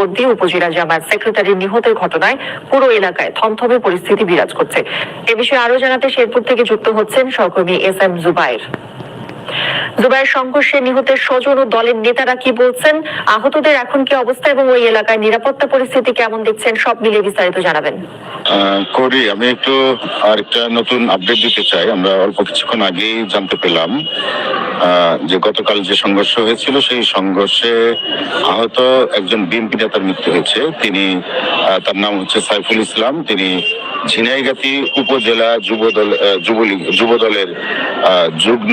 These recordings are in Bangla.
মধ্যে উপজেলা জামায়াত সেক্রেটারি নিহতের ঘটনায় পুরো এলাকায় থমথমে পরিস্থিতি বিরাজ করছে। এ বিষয়ে আরও জানাতে শেরপুর থেকে যুক্ত হচ্ছেন সহকর্মী এস এম জুবাইর। জুবাইর সংঘর্ষে নিহতের স্বজন ও দলের নেতারা কি বলছেন? আহতদের এখন কি অবস্থা এবং ওই এলাকায় নিরাপত্তা পরিস্থিতি কেমন দেখছেন? সব মিলিয়ে বিস্তারিত জানাবেন। করি, আমি একটু আরেকটা নতুন আপডেট দিতে চাই। আমরা অল্প কিছুক্ষণ আগেই জানতে পেলাম যে গতকাল যে সংঘর্ষ হয়েছিল, সেই সংঘর্ষে আহত একজন বিএনপি নেতার মৃত্যু হয়েছে। তিনি তার নাম হচ্ছে সাইফুল ইসলাম। তিনি ঝিনাইগাতি উপজেলা যুবদল যুবলীগ, যুবদলের যুগ্ম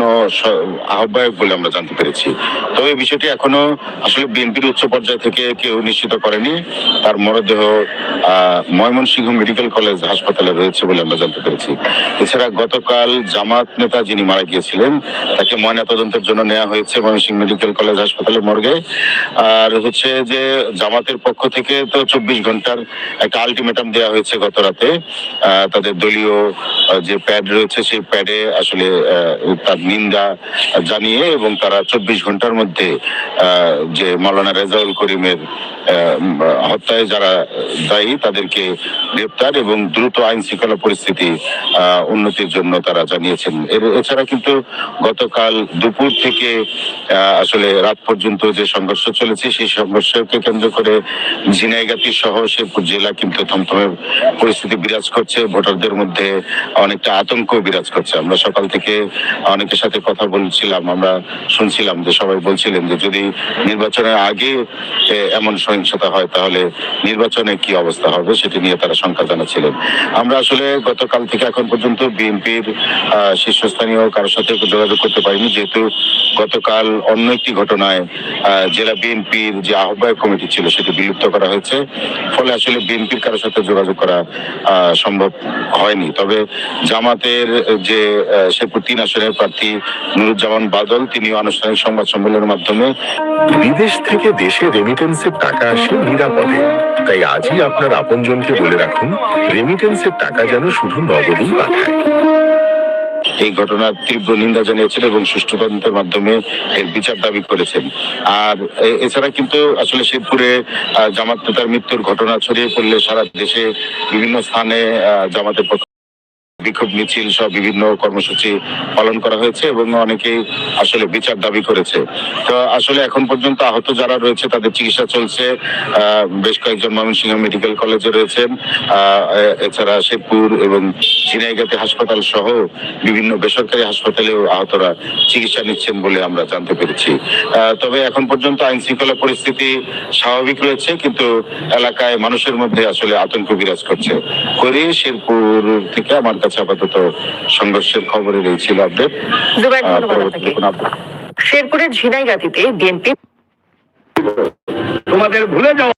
আহ্বায়ক বলে আমরা জানতে পেরেছি। তবে বিষয়টি এখনও আসলে বিএনপির উচ্চ পর্যায় থেকে কেউ নিশ্চিত করেনি। তার মরদেহ ময়মনসিংহ মেডিকেল কলেজ হাসপাতালে রয়েছে বলে আমরা জানতে পেরেছি। এছাড়া গতকাল জামাত নেতা যিনি মারা গিয়েছিলেন, তাকে ময়নাতদন্তের জন্য নেওয়া হয়েছে ময়মনসিংহ মেডিকেল কলেজ হাসপাতালে মর্গে। আর হচ্ছে যে জামাতের পক্ষ থেকে তো চব্বিশ ঘণ্টার একটা আলটিমেটাম দেওয়া হয়েছে গত রাতে। তাদের দলীয় যে প্যাড রয়েছে, সেই প্যাডে আসলে তার নিন্দা জানিয়ে এবং তারা চব্বিশ ঘণ্টার মধ্যে যে মাওলানা রেজাউল করিমের হত্যায় যারা দায়ী তাদেরকে গ্রেপ্তার এবং দ্রুত আইন শৃঙ্খলা পরিস্থিতি উন্নতির জন্য তারা জানিয়েছেন। এছাড়া কিন্তু গতকাল দুপুর থেকে আসলে রাত পর্যন্ত যে সংঘর্ষ চলেছে, সেই সংঘর্ষকে কেন্দ্র করে ঝিনাইগাতি সহ শেরপুর জেলা কিন্তু থমথমে পরিস্থিতি বিরাজ করছে। ভোটারদের মধ্যে অনেকটা আতঙ্ক বিরাজ করছে। আমরা সকাল থেকে অনেকের সাথে কথা বলছিলাম, আমরা শুনছিলাম যে সবাই বলছিলেন যে যদি নির্বাচনের আগে এমন সহিংসতা হয়, তাহলে নির্বাচনে কি অবস্থা হবে সেটি নিয়ে তারা শঙ্কা জানাচ্ছিলেন। আমরা আসলে গতকাল থেকে এখন পর্যন্ত বিএনপির শীর্ষস্থানীয় কারোর সাথে যোগাযোগ করতে পারিনি, যেহেতু গতকাল অন্য একটি ঘটনায় জেলা বিএনপির যে আহ্বায়ক কমিটি ছিল সেটি বিলুপ্ত করা হয়েছে। ফলে আসলে বিএনপির কারোর সাথে যোগাযোগ করা সম্ভব হয়নি। তবে জামাতের যে শেরপুর তিন আসনের প্রার্থী নুরুজ্জামান বাদল তিনি আনুষ্ঠানিক সংবাদ সম্মেলনের মাধ্যমে বিদেশ থেকে দেশে রেমিটেন্সের টাকা আসে নিরাপদে। তাই আজই আপনার আপনজনকে বলে রাখুন রেমিটেন্সের টাকা যেন শুধু নগদেই পাঠায়। এই ঘটনার তীব্র নিন্দা জানিয়েছেন এবং সুষ্ঠু তদন্তের মাধ্যমে এর বিচার দাবি করেছেন। আর এছাড়া কিন্তু আসলে শেরপুরে আহ, জামাত নেতার মৃত্যুর ঘটনা ছড়িয়ে পড়লে সারা দেশে বিভিন্ন স্থানে জামাতের বিক্ষোভ মিছিল সহ বিভিন্ন কর্মসূচি পালন করা হয়েছে এবং অনেকেই আসলে বিচার দাবি করেছে। তো আসলে এখন পর্যন্ত আহত যারা রয়েছে, তাদের চিকিৎসা চলছে। বেশ কয়েকজন ময়মনসিংহ মেডিকেল কলেজে রয়েছেন। এছাড়া শেরপুর এবং ঝিনাইগাতি হাসপাতাল সহ বিভিন্ন বেসরকারি হাসপাতালেও আহতরা চিকিৎসা নিচ্ছেন বলে আমরা জানতে পেরেছি। তবে এখন পর্যন্ত আইন শৃঙ্খলা পরিস্থিতি স্বাভাবিক রয়েছে, কিন্তু এলাকায় মানুষের মধ্যে আসলে আতঙ্ক বিরাজ করছে। করে শেরপুর থেকে আমার কাছে আপাতত সংঘর্ষের খবরের এই ছিল আপডেট শেরপুরের ঝিনাইগাতিতে বিএনপি তোমাদের ভুলে যাওয়া